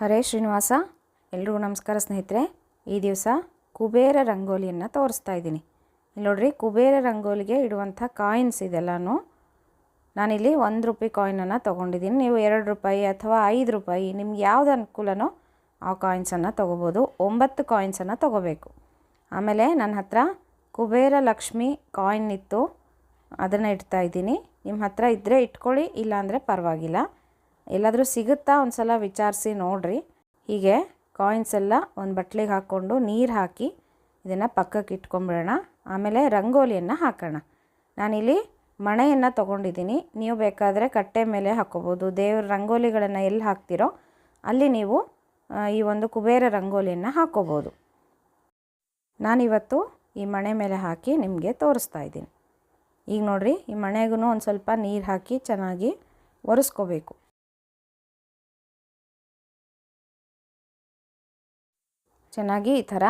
ಹರೇ ಶ್ರೀನಿವಾಸ, ಎಲ್ರಿಗೂ ನಮಸ್ಕಾರ ಸ್ನೇಹಿತರೆ. ಈ ದಿವಸ ಕುಬೇರ ರಂಗೋಲಿಯನ್ನು ತೋರಿಸ್ತಾ ಇದ್ದೀನಿ. ಇಲ್ಲಿ ನೋಡ್ರಿ, ಕುಬೇರ ರಂಗೋಲಿಗೆ ಇಡುವಂಥ ಕಾಯಿನ್ಸ್ ಇದೆಲ್ಲನೂ. ನಾನಿಲ್ಲಿ ಒಂದು ರೂಪಾಯಿ ಕಾಯಿನನ್ನು ತೊಗೊಂಡಿದ್ದೀನಿ. ನೀವು ಎರಡು ರೂಪಾಯಿ ಅಥವಾ ಐದು ರೂಪಾಯಿ ನಿಮ್ಗೆ ಯಾವ್ದು ಅನುಕೂಲನೋ ಆ ಕಾಯಿನ್ಸನ್ನು ತೊಗೋಬೋದು. ಒಂಬತ್ತು ಕಾಯಿನ್ಸನ್ನು ತೊಗೋಬೇಕು. ಆಮೇಲೆ ನನ್ನ ಹತ್ರ ಕುಬೇರ ಲಕ್ಷ್ಮಿ ಕಾಯಿನ್ ಇತ್ತು. ಅದನ್ನು ಇಡ್ತಾ ಇದ್ದೀನಿ. ನಿಮ್ಮ ಹತ್ರ ಇದ್ದರೆ ಇಟ್ಕೊಳ್ಳಿ, ಇಲ್ಲಾಂದರೆ ಪರವಾಗಿಲ್ಲ. ಎಲ್ಲಾದರೂ ಸಿಗುತ್ತಾ ಒಂದು ಸಲ ವಿಚಾರಿಸಿ ನೋಡಿರಿ. ಹೀಗೆ ಕಾಯಿನ್ಸ್ ಎಲ್ಲ ಒಂದು ಬಟ್ಲಿಗೆ ಹಾಕ್ಕೊಂಡು ನೀರು ಹಾಕಿ ಇದನ್ನು ಪಕ್ಕಕ್ಕೆ ಇಟ್ಕೊಂಬಿಡೋಣ. ಆಮೇಲೆ ರಂಗೋಲಿಯನ್ನು ಹಾಕೋಣ. ನಾನಿಲ್ಲಿ ಮಣೆಯನ್ನು ತೊಗೊಂಡಿದ್ದೀನಿ. ನೀವು ಬೇಕಾದರೆ ಕಟ್ಟೆ ಮೇಲೆ ಹಾಕ್ಕೋಬೋದು ದೇವ್ರ ರಂಗೋಲಿಗಳನ್ನು ಎಲ್ಲಿ ಹಾಕ್ತಿರೋ ಅಲ್ಲಿ ನೀವು ಈ ಒಂದು ಕುಬೇರ ರಂಗೋಲಿಯನ್ನು ಹಾಕ್ಕೋಬೋದು ನಾನಿವತ್ತು ಈ ಮಣೆ ಮೇಲೆ ಹಾಕಿ ನಿಮಗೆ ತೋರಿಸ್ತಾ ಇದ್ದೀನಿ. ಈಗ ನೋಡಿರಿ, ಈ ಮಣೆಗೂ ಒಂದು ಸ್ವಲ್ಪ ನೀರು ಹಾಕಿ ಚೆನ್ನಾಗಿ ಒರೆಸ್ಕೋಬೇಕು. ಚೆನ್ನಾಗಿ ಈ ಥರ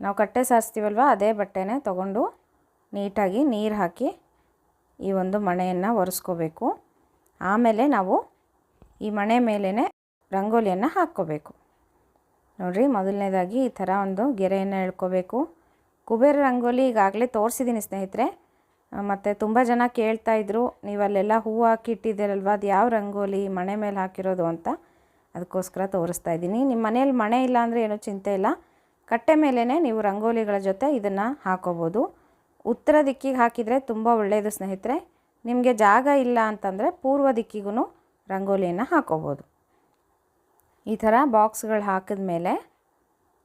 ನಾವು ಕಟ್ಟೆ ಸಾರಿಸ್ತೀವಲ್ವ? ಅದೇ ಬಟ್ಟೆನೇ ತಗೊಂಡು ನೀಟಾಗಿ ನೀರು ಹಾಕಿ ಈ ಒಂದು ಮಣೆಯನ್ನು ಒರೆಸ್ಕೋಬೇಕು. ಆಮೇಲೆ ನಾವು ಈ ಮಣೆ ಮೇಲೇ ರಂಗೋಲಿಯನ್ನು ಹಾಕ್ಕೋಬೇಕು. ನೋಡಿರಿ, ಮೊದಲನೇದಾಗಿ ಈ ಥರ ಒಂದು ಗೆರೆಯನ್ನು ಎಳ್ಕೋಬೇಕು. ಕುಬೇರ ರಂಗೋಲಿ ಈಗಾಗಲೇ ತೋರಿಸಿದ್ದೀನಿ ಸ್ನೇಹಿತರೆ. ಮತ್ತು ತುಂಬ ಜನ ಕೇಳ್ತಾ ಇದ್ರು ನೀವು ಅಲ್ಲೆಲ್ಲ ಹೂವು ಹಾಕಿ ಇಟ್ಟಿದ್ದೀರಲ್ವ ಅದು ಯಾವ ರಂಗೋಲಿ? ಮಣೆ ಮೇಲೆ ಹಾಕಿರೋದು? ಅಂತ. ಅದಕ್ಕೋಸ್ಕರ ತೋರಿಸ್ತಾ ಇದ್ದೀನಿ. ನಿಮ್ಮ ಮನೇಲಿ ಮಣೆ ಇಲ್ಲ ಅಂದರೆ ಏನೂ ಚಿಂತೆ ಇಲ್ಲ. ಕಟ್ಟೆ ಮೇಲೇ ನೀವು ರಂಗೋಲಿಗಳ ಜೊತೆ ಇದನ್ನು ಹಾಕೋಬೋದು. ಉತ್ತರ ದಿಕ್ಕಿಗೆ ಹಾಕಿದರೆ ತುಂಬ ಒಳ್ಳೆಯದು ಸ್ನೇಹಿತರೆ. ನಿಮಗೆ ಜಾಗ ಇಲ್ಲ ಅಂತಂದರೆ ಪೂರ್ವ ದಿಕ್ಕಿಗೂ ರಂಗೋಲಿಯನ್ನು ಹಾಕೋಬೋದು. ಈ ಥರ ಬಾಕ್ಸ್ಗಳು ಹಾಕಿದ ಮೇಲೆ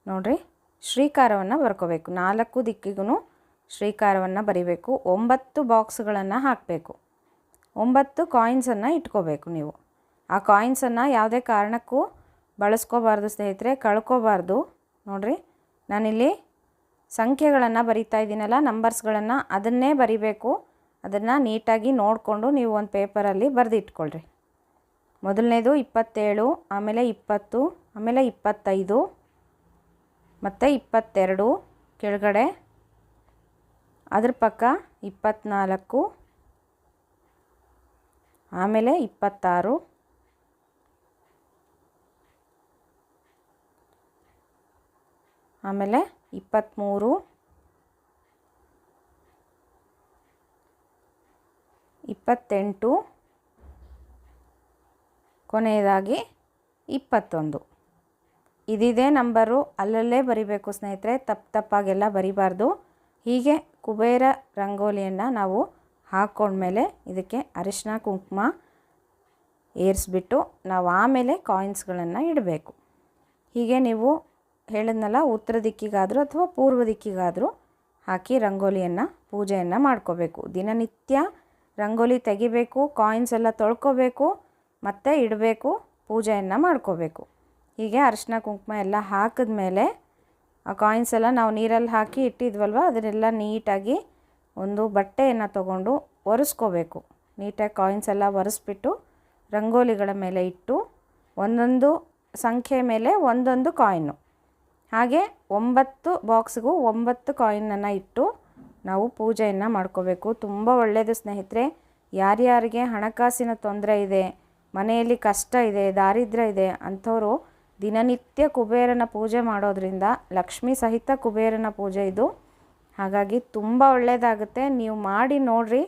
ನೋಡಿರಿ, ಶ್ರೀಕಾರವನ್ನು ಬರ್ಕೋಬೇಕು. ನಾಲ್ಕು ದಿಕ್ಕಿಗೂ ಶ್ರೀಕಾರವನ್ನು ಬರಿಬೇಕು. ಒಂಬತ್ತು ಬಾಕ್ಸ್ಗಳನ್ನು ಹಾಕಬೇಕು. ಒಂಬತ್ತು ಕಾಯಿನ್ಸನ್ನು ಇಟ್ಕೋಬೇಕು ನೀವು. ಆ ಕಾಯಿನ್ಸನ್ನು ಯಾವುದೇ ಕಾರಣಕ್ಕೂ ಬಳಸ್ಕೋಬಾರ್ದು ಸ್ನೇಹಿತರೆ, ಕಳ್ಕೋಬಾರ್ದು. ನೋಡಿರಿ, ನಾನಿಲ್ಲಿ ಸಂಖ್ಯೆಗಳನ್ನು ಬರಿತಾ ಇದ್ದೀನಲ್ಲ ನಂಬರ್ಸ್ಗಳನ್ನು ಅದನ್ನೇ ಬರಿಬೇಕು. ಅದನ್ನು ನೀಟಾಗಿ ನೋಡಿಕೊಂಡು ನೀವು ಒಂದು ಪೇಪರಲ್ಲಿ ಬರೆದಿಟ್ಕೊಳ್ರಿ ಮೊದಲನೇದು ಇಪ್ಪತ್ತೇಳು, ಆಮೇಲೆ ಇಪ್ಪತ್ತು, ಆಮೇಲೆ ಇಪ್ಪತ್ತೈದು, ಮತ್ತು ಇಪ್ಪತ್ತೆರಡು, ಕೆಳಗಡೆ ಅದ್ರ ಪಕ್ಕ ಇಪ್ಪತ್ತ್ನಾಲ್ಕು ಆಮೇಲೆ ಇಪ್ಪತ್ತಾರು ಆಮೇಲೆ ಇಪ್ಪತ್ತ್ಮೂರು, ಇಪ್ಪತ್ತೆಂಟು, ಕೊನೆಯದಾಗಿ ಇಪ್ಪತ್ತೊಂದು. ಇದಿದೆ ನಂಬರು, ಅಲ್ಲಲ್ಲೇ ಬರಿಬೇಕು ಸ್ನೇಹಿತರೆ, ತಪ್ಪು ತಪ್ಪಾಗೆಲ್ಲ ಬರಿಬಾರ್ದು. ಹೀಗೆ ಕುಬೇರ ರಂಗೋಲಿಯನ್ನು ನಾವು ಹಾಕ್ಕೊಂಡ್ಮೇಲೆ ಇದಕ್ಕೆ ಅರಿಶಿನ ಕುಂಕುಮ ಏರಿಸ್ಬಿಟ್ಟು ನಾವು ಆಮೇಲೆ ಕಾಯಿನ್ಸ್ಗಳನ್ನು ಇಡಬೇಕು. ಹೀಗೆ ನೀವು ಹೇಳಿದ್ನಲ್ಲ, ಉತ್ತರ ದಿಕ್ಕಿಗಾದರೂ ಅಥವಾ ಪೂರ್ವ ದಿಕ್ಕಿಗಾದರೂ ಹಾಕಿ ರಂಗೋಲಿಯನ್ನು, ಪೂಜೆಯನ್ನು ಮಾಡ್ಕೋಬೇಕು. ದಿನನಿತ್ಯ ರಂಗೋಲಿ ತೆಗಿಬೇಕು ಕಾಯಿನ್ಸ್ ಎಲ್ಲ ತೊಳ್ಕೋಬೇಕು, ಮತ್ತು ಇಡಬೇಕು, ಪೂಜೆಯನ್ನು ಮಾಡ್ಕೋಬೇಕು. ಹೀಗೆ ಅರಿಶಿನ, ಕುಂಕುಮ ಎಲ್ಲ ಹಾಕಿದ್ಮೇಲೆ ಆ ಕಾಯಿನ್ಸ್ ಎಲ್ಲ ನಾವು ನೀರಲ್ಲಿ ಹಾಕಿ ಇಟ್ಟಿದ್ವಲ್ವ, ಅದನ್ನೆಲ್ಲ ನೀಟಾಗಿ ಒಂದು ಬಟ್ಟೆಯನ್ನು ತಗೊಂಡು ಒರೆಸ್ಕೋಬೇಕು. ನೀಟಾಗಿ ಕಾಯಿನ್ಸ್ ಎಲ್ಲ ಒರೆಸ್ಬಿಟ್ಟು ರಂಗೋಲಿಗಳ ಮೇಲೆ ಇಟ್ಟು ಒಂದೊಂದು ಸಂಖ್ಯೆ ಮೇಲೆ ಒಂದೊಂದು ಕಾಯಿನ್ನು ಹಾಗೆ ಒಂಬತ್ತು ಬಾಕ್ಸ್ಗೂ ಒಂಬತ್ತು ಕಾಯಿನನ್ನು ಇಟ್ಟು ನಾವು ಪೂಜೆಯನ್ನು ಮಾಡ್ಕೋಬೇಕು. ತುಂಬ ಒಳ್ಳೆಯದು ಸ್ನೇಹಿತರೆ. ಯಾರ್ಯಾರಿಗೆ ಹಣಕಾಸಿನ ತೊಂದರೆ ಇದೆ, ಮನೆಯಲ್ಲಿ ಕಷ್ಟ ಇದೆ, ದಾರಿದ್ರ್ಯ ಇದೆ ಅಂಥವರು ದಿನನಿತ್ಯ ಕುಬೇರನ ಪೂಜೆ ಮಾಡೋದ್ರಿಂದ, ಲಕ್ಷ್ಮಿ ಸಹಿತ ಕುಬೇರನ ಪೂಜೆ ಇದು. ಹಾಗಾಗಿ ತುಂಬ ಒಳ್ಳೆಯದಾಗುತ್ತೆ ನೀವು ಮಾಡಿ ನೋಡಿರಿ.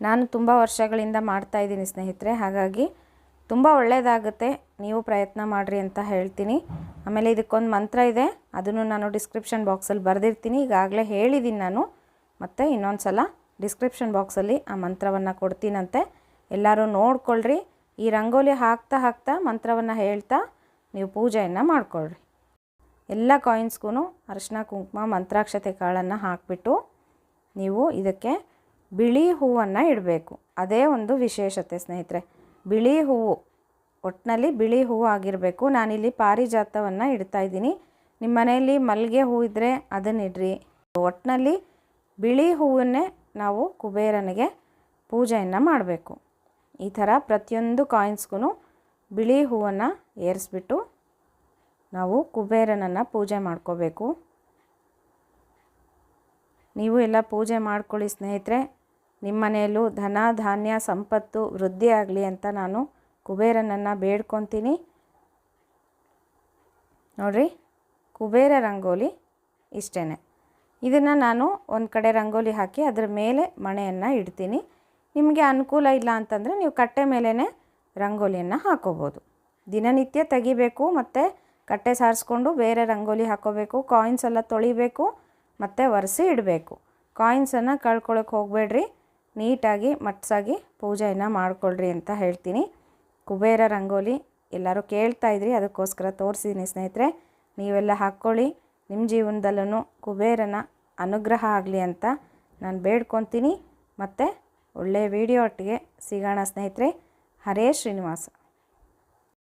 ನಾನು ತುಂಬ ವರ್ಷಗಳಿಂದ ಮಾಡ್ತಾ ಇದ್ದೀನಿ ಸ್ನೇಹಿತರೆ. ಹಾಗಾಗಿ ತುಂಬ ಒಳ್ಳೆಯದಾಗುತ್ತೆ ನೀವು ಪ್ರಯತ್ನ ಮಾಡಿರಿ ಅಂತ ಹೇಳ್ತೀನಿ. ಆಮೇಲೆ ಇದಕ್ಕೊಂದು ಮಂತ್ರ ಇದೆ. ಅದನ್ನು ನಾನು ಡಿಸ್ಕ್ರಿಪ್ಷನ್ ಬಾಕ್ಸಲ್ಲಿ ಬರೆದಿರ್ತೀನಿ. ಈಗಾಗಲೇ ಹೇಳಿದ್ದೀನಿ ನಾನು. ಮತ್ತು ಇನ್ನೊಂದು ಸಲ ಡಿಸ್ಕ್ರಿಪ್ಷನ್ ಬಾಕ್ಸಲ್ಲಿ ಆ ಮಂತ್ರವನ್ನು ಕೊಡ್ತೀನಂತೆ. ಎಲ್ಲರೂ ನೋಡ್ಕೊಳ್ರಿ. ಈ ರಂಗೋಲಿ ಹಾಕ್ತಾ ಹಾಕ್ತಾ ಮಂತ್ರವನ್ನು ಹೇಳ್ತಾ ನೀವು ಪೂಜೆಯನ್ನು ಮಾಡಿಕೊಳ್ರಿ. ಎಲ್ಲ ಕಾಯಿನ್ಸ್ಗೂ ಅರಿಶಿನ ಕುಂಕುಮ, ಮಂತ್ರಾಕ್ಷತೆ ಕಾಳನ್ನು ಹಾಕಿಬಿಟ್ಟು ನೀವು ಇದಕ್ಕೆ ಬಿಳಿ ಹೂವನ್ನು ಇಡಬೇಕು. ಅದೇ ಒಂದು ವಿಶೇಷತೆ ಸ್ನೇಹಿತರೆ. ಬಿಳಿ ಹೂವು ಒಟ್ಟಿನಲ್ಲಿ ಬಿಳಿ ಹೂವು ಆಗಿರಬೇಕು. ನಾನಿಲ್ಲಿ ಪಾರಿಜಾತವನ್ನು ಇಡ್ತಾ ಇದ್ದೀನಿ. ನಿಮ್ಮ ಮನೆಯಲ್ಲಿ ಮಲ್ಲಿಗೆ ಹೂ ಇದ್ದರೆ ಅದನ್ನಿಡ್ರಿ ಒಟ್ಟಿನಲ್ಲಿ ಬಿಳಿ ಹೂವನ್ನೇ ನಾವು ಕುಬೇರನಿಗೆ ಪೂಜೆಯನ್ನು ಮಾಡಬೇಕು. ಈ ಥರ ಪ್ರತಿಯೊಂದು ಕಾಯಿನ್ಸ್ಗೂ ಬಿಳಿ ಹೂವನ್ನು ಏರಿಸ್ಬಿಟ್ಟು ನಾವು ಕುಬೇರನನ್ನು ಪೂಜೆ ಮಾಡ್ಕೋಬೇಕು. ನೀವು ಎಲ್ಲ ಪೂಜೆ ಮಾಡ್ಕೊಳ್ಳಿ ಸ್ನೇಹಿತರೆ. ನಿಮ್ಮ ಮನೆಯಲ್ಲೂ ಧನ, ಧಾನ್ಯ, ಸಂಪತ್ತು, ವೃದ್ಧಿ ಆಗಲಿ ಅಂತ ನಾನು ಕುಬೇರನನ್ನು ಬೇಡ್ಕೊತೀನಿ. ನೋಡಿರಿ, ಕುಬೇರ ರಂಗೋಲಿ ಇಷ್ಟೇ ಇದನ್ನು ನಾನು ಒಂದು ಕಡೆ ರಂಗೋಲಿ ಹಾಕಿ ಅದರ ಮೇಲೆ ಮಣೆಯನ್ನು ಇಡ್ತೀನಿ. ನಿಮಗೆ ಅನುಕೂಲ ಇಲ್ಲ ಅಂತಂದರೆ ನೀವು ಕಟ್ಟೆ ಮೇಲೇ ರಂಗೋಲಿಯನ್ನು ಹಾಕೋಬೋದು. ದಿನನಿತ್ಯ ತೆಗಿಬೇಕು, ಮತ್ತು ಕಟ್ಟೆ ಸಾರಿಸ್ಕೊಂಡು ಬೇರೆ ರಂಗೋಲಿ ಹಾಕೋಬೇಕು ಕಾಯಿನ್ಸ್ ಎಲ್ಲ ತೊಳಿಬೇಕು, ಮತ್ತು ಒರೆಸಿ ಇಡಬೇಕು. ಕಾಯಿನ್ಸನ್ನು ಕಳ್ಕೊಳಕ್ಕೆ ಹೋಗಬೇಡ್ರಿ. ನೀಟಾಗಿ ಮಟ್ಸಾಗಿ ಪೂಜೆಯನ್ನು ಮಾಡಿಕೊಳ್ಳ್ರಿ ಅಂತ ಹೇಳ್ತೀನಿ. ಕುಬೇರ ರಂಗೋಲಿ ಎಲ್ಲರೂ ಕೇಳ್ತಾ ಇದ್ರಿ, ಅದಕ್ಕೋಸ್ಕರ ತೋರಿಸಿದ್ದೀನಿ ಸ್ನೇಹಿತರೆ, ನೀವೆಲ್ಲ ಹಾಕ್ಕೊಳ್ಳಿ. ನಿಮ್ಮ ಜೀವನದಲ್ಲೂ ಕುಬೇರನ ಅನುಗ್ರಹ ಆಗಲಿ ಅಂತ ನಾನು ಬೇಡ್ಕೊತೀನಿ. ಮತ್ತು ಒಳ್ಳೆಯ ವಿಡಿಯೋ ಒಟ್ಟಿಗೆ ಸಿಗೋಣ ಸ್ನೇಹಿತರೆ. ಹರೇ ಶ್ರೀನಿವಾಸ.